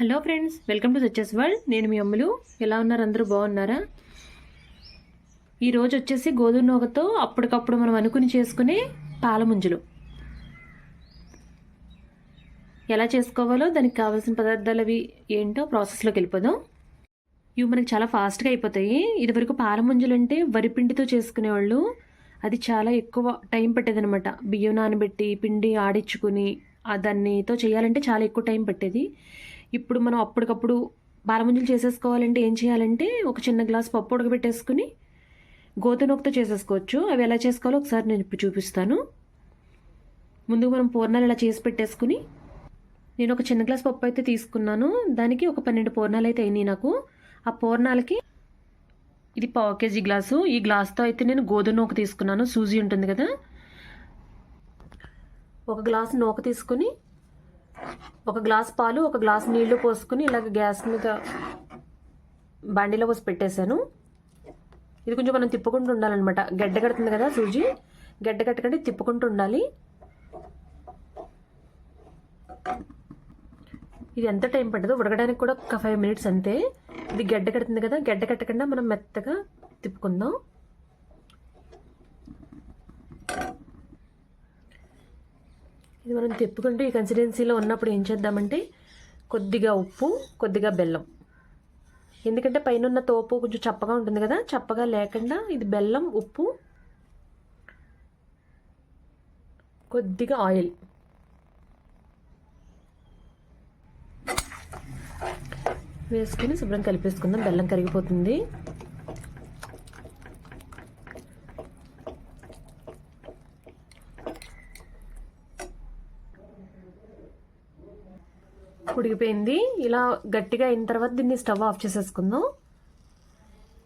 Hello friends welcome to సచెస్ world. నేను మీ అమ్ములు. ఎలా ఉన్నారు? అందరూ బాగున్నారా? ఈరోజు వచ్చేసి గోధుమ నూకతో అప్పటికప్పుడు మనం అనుకుని చేసుకునే పాలముంజలు. ఎలా చేసుకోవాలో దానికి కావాల్సిన పదార్థాలు అవి ఏంటో ప్రాసెస్లోకి వెళ్ళిపోదాం. ఇవి మనకి చాలా ఫాస్ట్గా అయిపోతాయి. ఇదివరకు పాలముంజలు అంటే వరిపిండితో చేసుకునేవాళ్ళు. అది చాలా ఎక్కువ టైం పట్టేదనమాట బియ్యం నానబెట్టి పిండి ఆడించుకుని దాన్నితో చేయాలంటే చాలా ఎక్కువ టైం పట్టేది. ఇప్పుడు మనం అప్పటికప్పుడు బారముంజలు చేసేసుకోవాలంటే ఏం చేయాలంటే ఒక చిన్న గ్లాస్ పప్పు ఉడకబెట్టేసుకుని గోధుమతో చేసేసుకోవచ్చు. అవి ఎలా చేసుకోవాలో ఒకసారి నేను ఇప్పుడు చూపిస్తాను. ముందుగా మనం పూర్ణాలు ఇలా చేసి పెట్టేసుకుని నేను ఒక చిన్న గ్లాస్ పప్పు అయితే తీసుకున్నాను. దానికి ఒక పన్నెండు పూర్ణాలు అయితే అయినాయి నాకు. ఆ పూర్ణాలకి ఇది పావు కేజీ గ్లాసు. ఈ గ్లాస్తో అయితే నేను గోధుమ నూక తీసుకున్నాను. సూజీ ఉంటుంది కదా. ఒక గ్లాసు నూక తీసుకుని ఒక గ్లాస్ పాలు ఒక గ్లాస్ నీళ్ళు పోసుకుని ఇలాగ గ్యాస్ మీద బండిలో పోసి పెట్టేశాను. ఇది కొంచెం మనం తిప్పుకుంటూ ఉండాలన్నమాట. గడ్డ కడుతుంది కదా సూజీ? గడ్డ కట్టకండి తిప్పుకుంటూ ఉండాలి. ఇది ఎంత టైం పట్టదు ఉడకడానికి కూడా ఒక ఫైవ్ మినిట్స్ అంతే. ఇది గడ్డ కడుతుంది కదా గడ్డ కట్టకుండా మనం మెత్తగా తిప్పుకుందాం. ఇది మనం తిప్పుకుంటూ ఈ కన్సిస్టెన్సీలో ఉన్నప్పుడు ఏం చేద్దామంటే కొద్దిగా ఉప్పు కొద్దిగా బెల్లం. ఎందుకంటే పైన ఉన్న తోపు కొంచెం చప్పగా ఉంటుంది కదా చప్పగా లేకుండా ఇది బెల్లం ఉప్పు కొద్దిగా ఆయిల్. వేసుకుని శుభ్రం కలిపేసుకుందాం. బెల్లం కరిగిపోతుంది. ఉడికిపోయింది. ఇలా గట్టిగా అయిన తర్వాత దీన్ని స్టవ్ ఆఫ్ చేసేసుకుందాం.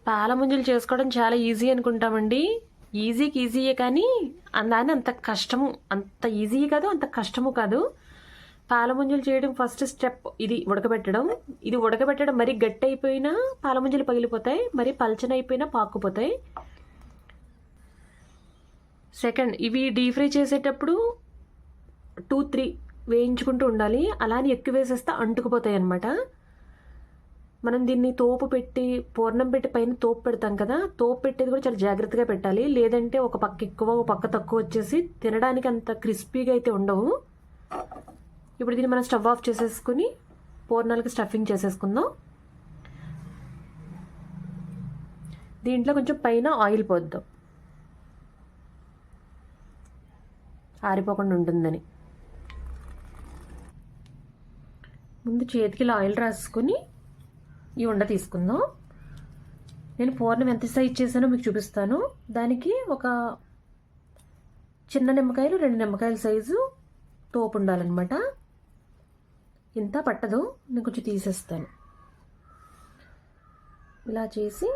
పాల ముంజలు చేసుకోవడం చాలా ఈజీ అనుకుంటామండి. ఈజీకి ఈజీయే కానీ దాని అంత కష్టము అంత ఈజీ కాదు అంత కష్టము కాదు. పాలముంజలు చేయడం ఫస్ట్ స్టెప్ ఇది ఉడకబెట్టడం. ఇది ఉడకబెట్టడం మరీ గట్టి అయిపోయినా పాలముంజలు పగిలిపోతాయి మరి అయిపోయినా పాకుపోతాయి. సెకండ్ ఇవి డీప్ ఫ్రై చేసేటప్పుడు టూ త్రీ వేయించుకుంటూ ఉండాలి. అలానే ఎక్కువ వేసేస్తే అంటుకుపోతాయి అనమాట మనం దీన్ని తోపు పెట్టి పూర్ణం పెట్టి పైన తోపు పెడతాం కదా తోపు పెట్టేది కూడా చాలా జాగ్రత్తగా పెట్టాలి. లేదంటే ఒక పక్క ఎక్కువ ఒక పక్క తక్కువ వచ్చేసి తినడానికి అంత క్రిస్పీగా అయితే ఉండవు. ఇప్పుడు దీన్ని మనం స్టవ్ ఆఫ్ చేసేసుకుని పూర్ణాలకి స్టఫింగ్ చేసేసుకుందాం. దీంట్లో కొంచెం పైన ఆయిల్ పోద్దాం. ఆరిపోకుండా ఉంటుందని. ముందు చేతికి ఆయిల్ రాసుకొని ఈ ఉండ తీసుకుందాం. నేను పూర్ణం ఎంత సైజ్ చేశానో మీకు చూపిస్తాను. దానికి ఒక చిన్న నిమ్మకాయలు రెండు నిమ్మకాయల సైజు తోపు ఉండాలన్నమాట. ఇంత పట్టదు నేను కొంచెం తీసేస్తాను. ఇలా చేసి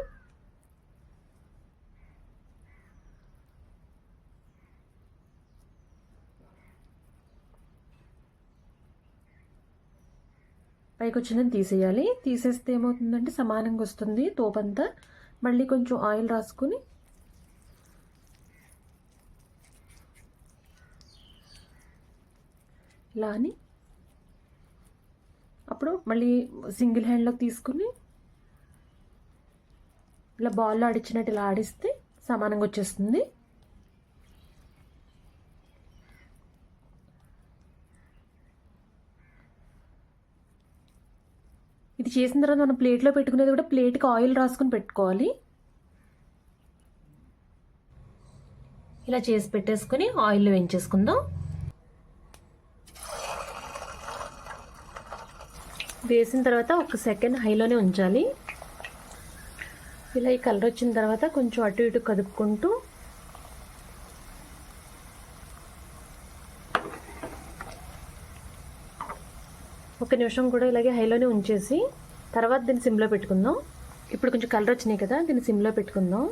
పైకి వచ్చిందని తీసేయాలి. తీసేస్తే ఏమవుతుందంటే సమానంగా వస్తుంది తోపంతా. మళ్ళీ కొంచెం ఆయిల్ రాసుకొని ఇలా అని అప్పుడు మళ్ళీ సింగిల్ హ్యాండ్లోకి తీసుకుని ఇలా బాల్లో ఆడిచ్చినట్టు ఇలా ఆడిస్తే సమానంగా వచ్చేస్తుంది. ఇది చేసిన తర్వాత మనం ప్లేట్లో పెట్టుకునేది కూడా ప్లేట్కి ఆయిల్ రాసుకుని పెట్టుకోవాలి. ఇలా చేసి పెట్టేసుకొని ఆయిల్ వేయించేసుకుందాం. వేసిన తర్వాత ఒక సెకండ్ హైలోనే ఉంచాలి. ఇలా ఈ కలర్ వచ్చిన తర్వాత కొంచెం అటు ఇటు కదుపుకుంటూ ఒక నిమిషం కూడా ఇలాగే హైలోనే ఉంచేసి తర్వాత దీన్ని సిమ్లో పెట్టుకుందాం. ఇప్పుడు కొంచెం కలర్ వచ్చినాయి కదా దీన్ని సిమ్లో పెట్టుకుందాం.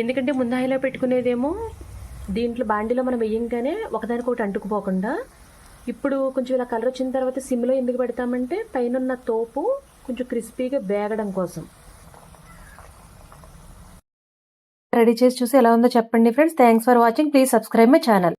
ఎందుకంటే ముందు హైలో పెట్టుకునేదేమో దీంట్లో బాండీలో మనం వేయంగానే ఒకదానికొకటి అంటుకుపోకుండా ఇప్పుడు కొంచెం ఇలా కలర్ వచ్చిన తర్వాత సిమ్లో ఎందుకు పెడతామంటే పైన తోపు కొంచెం క్రిస్పీగా వేగడం కోసం. రెడీ చేసి చూసి ఎలా ఉందో చెప్పండి friends. Thanks for watching please subscribe my channel